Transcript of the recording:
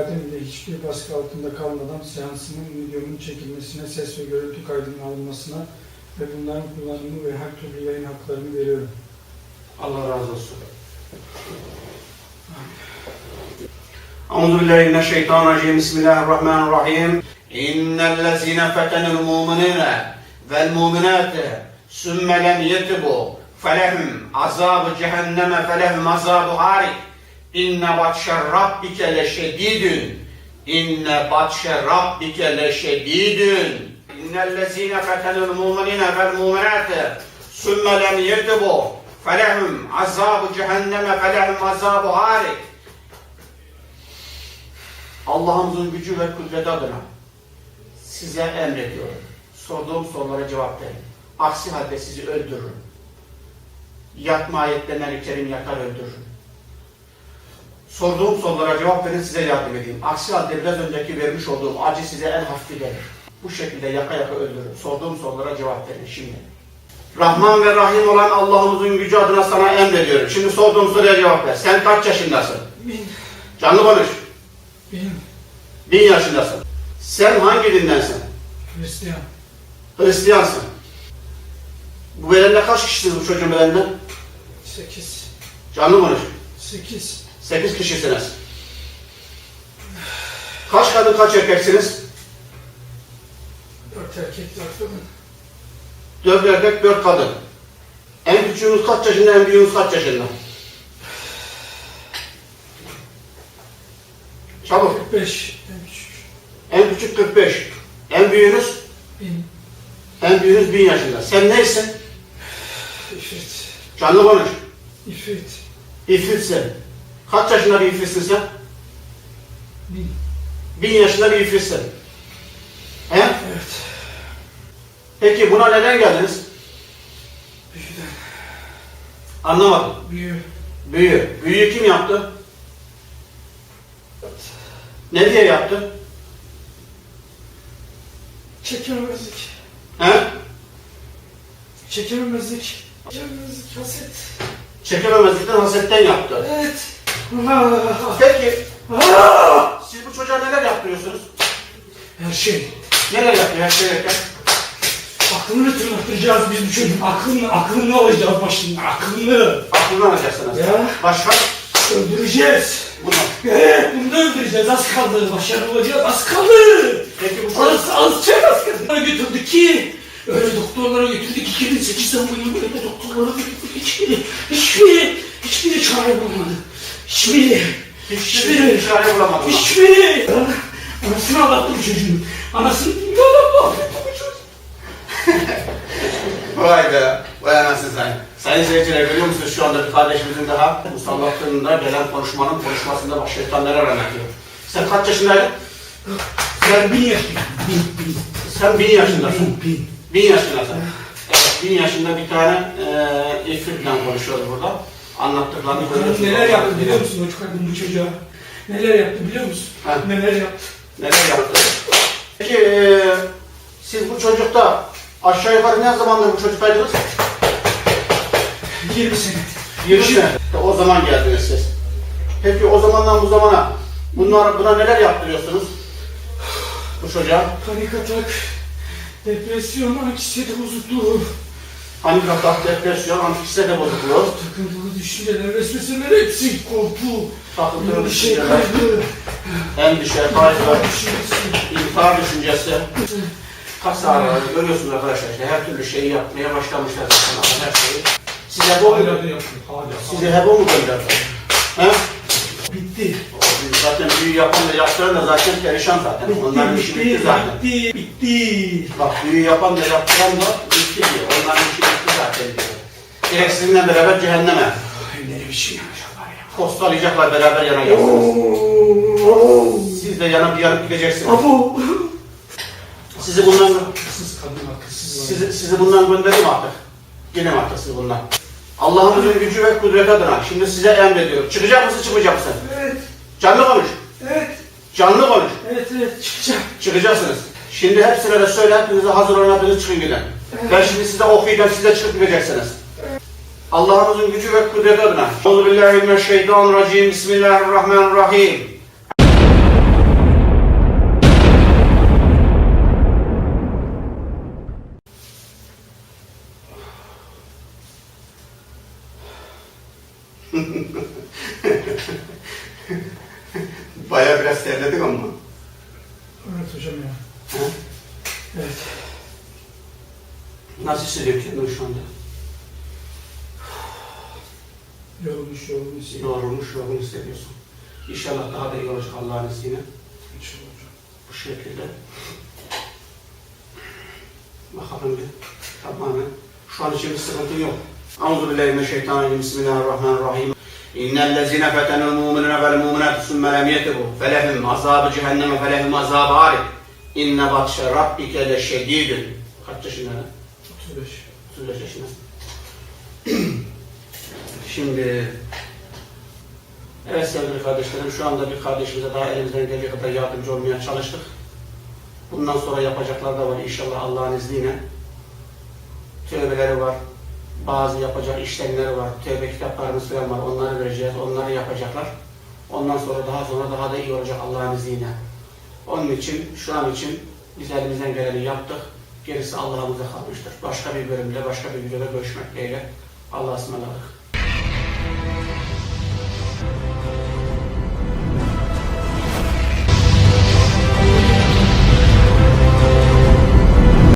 iadem ile hiçbir baskı altında kalmadan seansımın videomun çekilmesine, ses ve görüntü kaydının alınmasına ve bunların kullanımı ve her türlü yayın haklarını veriyorum. Allah razı olsun. أعوذ بالله من الشيطان الرجيم بسم الله الرحمن الرحيم إن الذين فتنوا المؤمنين والمؤمنات ثم لم يتبوا فلهم عذاب جهنم فلهم عذاب حارق İnne batşe rabbike leşedidün. İnne batşe rabbike leşedidün. İnnellezine fetelül mu'minine vel mu'minate sümme lem yirtibu felehum azabu cehenneme felehum azabu harik. Allah'ımızın gücü ve kudreti adına size emrediyorum. Sorduğum sorulara cevap verin. Aksi halde sizi öldürürüm. Yatma ayetlerine kerim yakar öldürürüm. Sorduğum sorulara cevap verin size yardım edeyim. Aksi halde biraz önceki vermiş olduğum acı size en hafif gelir. Bu şekilde yaka yaka öldürürüm. Sorduğum sorulara cevap verin şimdi. Rahman ve Rahim olan Allah'ımızın gücü adına sana emrediyorum. Şimdi sorduğum soruya cevap ver. Sen kaç yaşındasın? Bin, Canlı konuş. bin, Bin yaşındasın. Sen hangi dindensin? Hristiyan, Hristiyansın. Bu bedende kaç kişisiniz bu çocuğun bedende? sekiz, Canlı konuş. sekiz, Sekiz kişisiniz. Kaç kadın kaç erkeksiniz? dört erkek, dört kadın, Dört erkek dört kadın. En küçüğünüz kaç yaşında en büyüğünüz kaç yaşında? Çabuk. kırk beş, en küçük, En küçük 45. En büyüğünüz? bin, En büyüğünüz bin yaşında. Sen neysin? ifrit, Canlı konuş. ifrit, İfritsin. Kaç yaşında bir ifritsin sen? bin, Bin yaşında bir ifritsin. He? evet, Peki buna neden geldiniz? büyüden, Anlamadım. büyü, Büyü. Büyüyü kim yaptı? Ne diye yaptı? çekememezlik, He? çekememezlik, çekememezlik, haset, Çekememezlikten hasetten yaptı. evet, Peki ah, siz bu çocuğa neler yaptırıyorsunuz? her şey, Neler yapıyor her şey yerken? aklını tırnattıracağız biz bu çocuğun, aklını, aklını alacağız başından, aklını, Aklını alacaksınız. Ya. Başka? öldüreceğiz. Bunu. Evet, bunu da öldüreceğiz. Az kaldı. Başarılı olacağız. Az kaldı. Peki bu çocuk... Az, az çok az kaldı. Götürdük ki. Öyle doktorlara götürdük. 2008'den bu yıl böyle doktorlara götürdük. Hiçbiri, hiçbiri, hiçbiri çare bulamadı. Hiçbiri, Hiçbiri bir çare hiçbiri. Anasını ağlattı bu çocuğun. Anasını ağlattı bu çocuğun. Vay be. Vay anasını sen. Sayın seyirciler görüyor musunuz şu anda bir kardeşimizin daha musallaklığında gelen konuşmanın konuşmasında bak şeytan neler anlatıyor. Sen kaç yaşındaydın? Ben bin yaşındayım. Bin, bin. Sen bin yaşındasın. Bin, bin. Bin yaşındasın. Evet, bin yaşında bir tane e, ifritle konuşuyoruz burada. Anlattıklarını görüyorsunuz. Neler yaptı biliyor musun o kadın bu çocuğa? Neler yaptı biliyor musun? Ha. Neler yaptı? Neler yaptı? Peki e, siz bu çocukta aşağı yukarı ne zamandır bu çocuktaydınız? 20 sene. 20 sene. O zaman geldiniz siz. Peki o zamandan bu zamana bunlar, buna neler yaptırıyorsunuz? Bu çocuğa Panik atak, depresyon, anksiyete bozukluğu, atak, depresyon, antiksiyete bozukluğu, takıntılı düşünceler, vesveseler hepsi korku, takıntılı şey düşünceler, endişe, kaygı, düşüncesi. intihar düşüncesi, kas ağrıları görüyorsunuz arkadaşlar işte her türlü şeyi yapmaya başlamışlar zaten her şeyi. Size bu mu? Size hep o mu gönderdi? He? Bitti. Zaten büyü yapan da yaptıran da zaten perişan zaten. Onların işi bitti zaten. bitti, bitti. Bak büyü yapan da yaptıran da bitti diyor. Onların işi bitti zaten diyor. Direkt sizinle beraber cehenneme. Ay ne biçim yanacaklar ya. Postalayacaklar beraber yanacaksınız. Oo. Siz de yanıp yanıp gideceksiniz. Abu. Sizi bundan Akılsız kadın, akılsız. sizi, sizi bundan gönderdim artık. Mi artık sizi bundan? Allah'ımızın gücü ve kudreti adına şimdi size emrediyorum. Çıkacak mısın çıkmayacak mısın? Evet, Canlı konuş. evet, Canlı konuş. evet, evet, çıkacağım. Çıkacaksınız. Şimdi hepsine de söyle, hepinize hazır olun, hepiniz çıkın gidin. Ben şimdi size okuyacağım, siz de çıkıp bileceksiniz. Allah'ımızın gücü ve kudreti adına. Euzu billahi mineşşeytanirracim. Bismillahirrahmanirrahim. Baya biraz terledik ama. Evet hocam ya. Ha? Evet. Nasıl hissediyorsun kendini şu anda? Yorulmuş yorulmuş. Yorulmuş, yorgun hissediyorsun. İnşallah daha da iyi olacak Allah'ın izniyle. İnşallah hocam. Bu şekilde. Bakalım bir tamamen. Şu an için bir sıkıntı yok. Euzubillahimineşşeytanirracim. Bismillahirrahmanirrahim. Fetenul mu'minine vel mu'minat sümme lem yetebu felehum azabı cehenneme felehum azabı harik. İnne batşe rabbike le şedidün. Kaç yaşında? 35. 35 yaşında. Şimdi Evet sevgili kardeşlerim şu anda bir kardeşimize daha elimizden geldiği kadar yardımcı olmaya çalıştık. Bundan sonra yapacaklar da var inşallah Allah'ın izniyle. Tövbeleri var. Bazı yapacak işlemleri var. Tövbe kitaplarımız falan var. Onları vereceğiz. Onları yapacaklar. Ondan sonra daha sonra daha da iyi olacak Allah'ın izniyle. Onun için şu an için biz elimizden geleni yaptık. Gerisi Allah'ımıza kalmıştır. Başka bir bölümde, başka bir videoda görüşmek dileğiyle. Allah'a ısmarladık.